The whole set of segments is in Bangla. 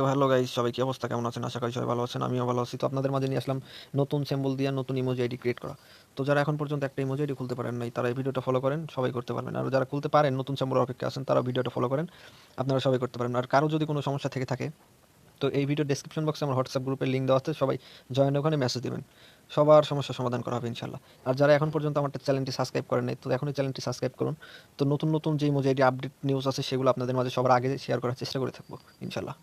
তো হ্যালো গাইস সবাই কি অবস্থা? কেমন আছেন? আশা করি সবাই ভালো আছেন, আমিও ভালো আছি। তো আপনাদের মাঝে নিয়ে আসলাম নতুন সিম্বল দিয়ে নতুন ইমোজি আইডি ক্রিয়েট করা। তো যারা এখন পর্যন্ত একটা ইমোজি আইডি খুলতে পারেন নাই, তারা এই ভিডিওটা ফলো করেন, সবাই করতে পারবেন। আর যারা খুলতে পারেন, নতুন সিম্বল অপেক্ষা আছেন তারা ভিডিওটা ফলো করেন, আপনারা সবাই করতে পারেন আর কারও যদি কোনো সমস্যা থেকে থাকে, তো এই ভিডিও ডেসক্রিপশন বক্সে আমার হোয়াটসঅ্যাপ গ্রুপের লিঙ্ক দেওয়া আছে, সবাই জয়েন ওখানে মেসেজ দেবেন। সবার সমস্যার সমাধান করা হবে ইনশাল্লাহ আর যারা এখন পর্যন্ত আমার চ্যানেলটি সাবস্ক্রাইব করেন নাই, তো এখনই চ্যানেলটি সাবস্ক্রাইব করুন। তো নতুন নতুন যে ইমোজি আইডি আপডেট নিউজ আছে, সেগুলো আপনাদের মাঝে সবার আগে শেয়ার করার চেষ্টা করে থাকব ইনশাল্লাহ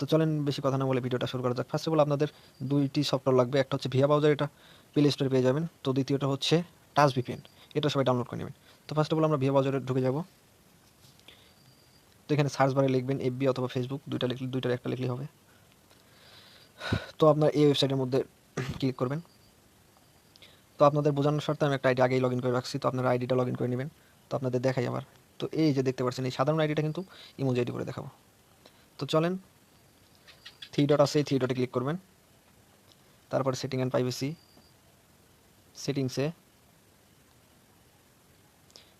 তো চলেন বেশি কথা না বলে ভিডিওটা শুরু করা যাক। ফার্স্ট অফ অল আপনাদের দুইটি সফটওয়্যার লাগবে। একটা হচ্ছে ভিয়া ব্রাউজার এটা প্লে স্টোরে পেয়ে যাবেন। তো দ্বিতীয়টা হচ্ছে টাচ ভিপিএন এটা সবাই ডাউনলোড করে নেবেন। তো ফার্স্ট অফ অল আমরা ভিয়া ব্রাউজারে ঢুকে যাব। তো এখানে সার্চ বারে লিখবেন এফবি অথবা ফেসবুক দুইটা লিখলে দুইটার একটা লিখলেই হবে। তো আপনার এই ওয়েবসাইটের মধ্যে ক্লিক করবেন। তো আপনাদের বোঝানোর স্বার্থে আমি একটা আইডি আগেই লগ ইন করে রাখছি। তো আপনারা আইডিটা লগ ইন করে নেবেন। তো আপনাদের দেখাই আবার। তো এই যে দেখতে পাচ্ছেন, এই সাধারণ আইডিটা কিন্তু ইমোজি আইডি করে দেখাবো। তো চলেন থ্রি ডট আছে থ্রি ডটে ক্লিক করবেন। তারপরে সেটিং অ্যান্ড প্রাইভেসি সেটিংসে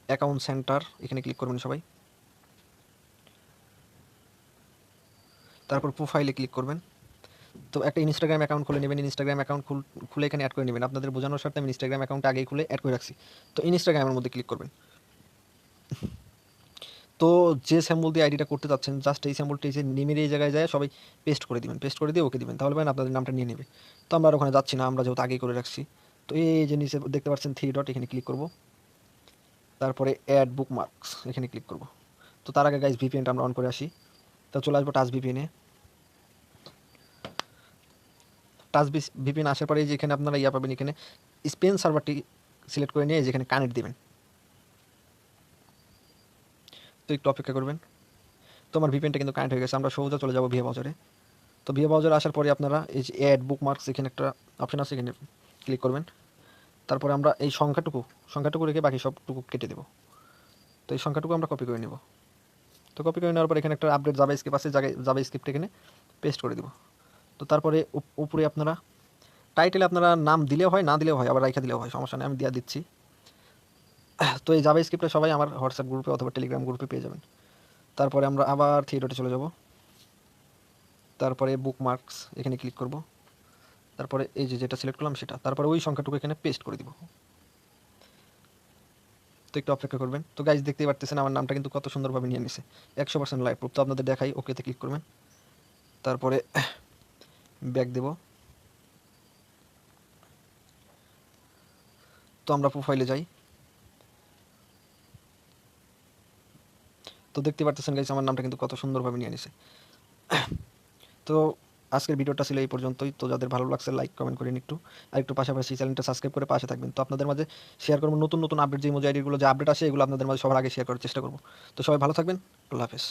অ্যাকাউন্ট সেন্টার এখানে ক্লিক করবেন সবাই। তারপর প্রোফাইলে ক্লিক করবেন। তো একটা ইনস্টাগ্রাম অ্যাকাউন্ট খুলে নেবেন ইনস্টাগ্রাম অ্যাকাউন্ট খুলে এখানে অ্যাড করে নেবেন। আপনাদের বোঝানোর স্বার্থে আমি ইনস্টাগ্রাম অ্যাকাউন্ট আগেই খুলে অ্যাড করে রাখছি। তো ইনস্টাগ্রামের মধ্যে ক্লিক করবেন। তো যে স্যাম্বল দিয়ে আইডিটা করতে চাচ্ছেন জাস্ট এই স্যাম্বলটা এসে নেমের এই জায়গায় যায়, সবাই পেস্ট করে দিবেন পেস্ট করে দিয়ে ওকে দিবেন। তাহলে পারেন আপনাদের নামটা নিয়ে নেবে। তো আমরা আর ওখানে যাচ্ছি না, আমরা যেহেতু আগেই করে রাখছি। তো এই যে নিচে দেখতে পাচ্ছেন থ্রি ডট এখানে ক্লিক করব। তারপরে অ্যাড বুক মার্কস এখানে ক্লিক করব। তো তার আগে গাইজ ভিপিএনটা আমরা অন করে আসি। তো চলে আসব টাচ ভিপিএনে টাচ ভিপিএন আসার পরে যে এখানে আপনারা ইয়া পাবেন, এখানে স্পেন সার্ভারটি সিলেক্ট করে নিয়ে যেখানে কানেক্ট দিবেন। তো একটু অপেক্ষা করবেন। তো আমার ভিপিএনটা কিন্তু কানেক্ট হয়ে গেছে, আমরা সোজা চলে যাব ভিএ বাজারে তো ভিএ বাজারে আসার পরে আপনারা এই যে অ্যাড বুক মার্কস এখানে একটা অপশন আছে, এখানে ক্লিক করবেন। তারপরে আমরা এই সংখ্যাটুকু সংখ্যাটুকু রেখে বাকি সবটুকু কেটে দেবো। তো এই সংখ্যাটুকু আমরা কপি করে নেব। তো কপি করে নেওয়ার পর এখানে একটা আপডেট জাবা স্ক্রিপ্ট আছে জায়গায় জাবা স্ক্রিপ্ট এখানে পেস্ট করে দেবো। তো তারপরে উপ- উপরে আপনারা টাইটেলে আপনারা নাম দিলেও হয়, না দিলেও হয়, আবার রাইখা দিলেও হয়, সমস্যা নেই, আমি দিয়ে দিচ্ছি। তো এই জাভা স্ক্রিপ্টটা সবাই আমার হোয়াটসঅ্যাপ গ্রুপে অথবা টেলিগ্রাম গ্রুপে পেয়ে যাবেন। তারপরে আমরা আবার থিয়েটারে চলে যাব। তারপরে বুক মার্কস এখানে ক্লিক করব। তারপরে এই যে যেটা সিলেক্ট করলাম সেটা। তারপরে ওই সংখ্যাটুকু এখানে পেস্ট করে দিব। তো একটু অপেক্ষা করবেন। তো গাইজ দেখতেই পারতেছেন আমার নামটা কিন্তু কত সুন্দরভাবে নিয়ে নিছে। একশো পার্সেন্ট লাইভ প্রুফ তো আপনাদের দেখাই ওকেতে ক্লিক করবেন। তারপরে ব্যাক দেব। তো আমরা প্রোফাইলে যাই। তো দেখতে পারতেছেন গাইস আমার নামটা কিন্তু কত সুন্দরভাবে নিয়ে নিছে। তো আজকের ভিডিওটা ছিল এই পর্যন্তই। তো যাদের ভালো লাগছে লাইক কমেন্ট করেন একটু। আর একটু পাশাপাশি চ্যানেলটা সাবস্ক্রাইব করে পাশে থাকবেন। তো আপনাদের মাঝে শেয়ার করব, নতুন নতুন আপডেট যে মোজাইডিগুলো যে আপডেট আসে, এগুলো আপনাদের মাঝে সবার আগে শেয়ার করার চেষ্টা করব। তো সবাই ভালো থাকবেন। আল্লাহ হাফেজ।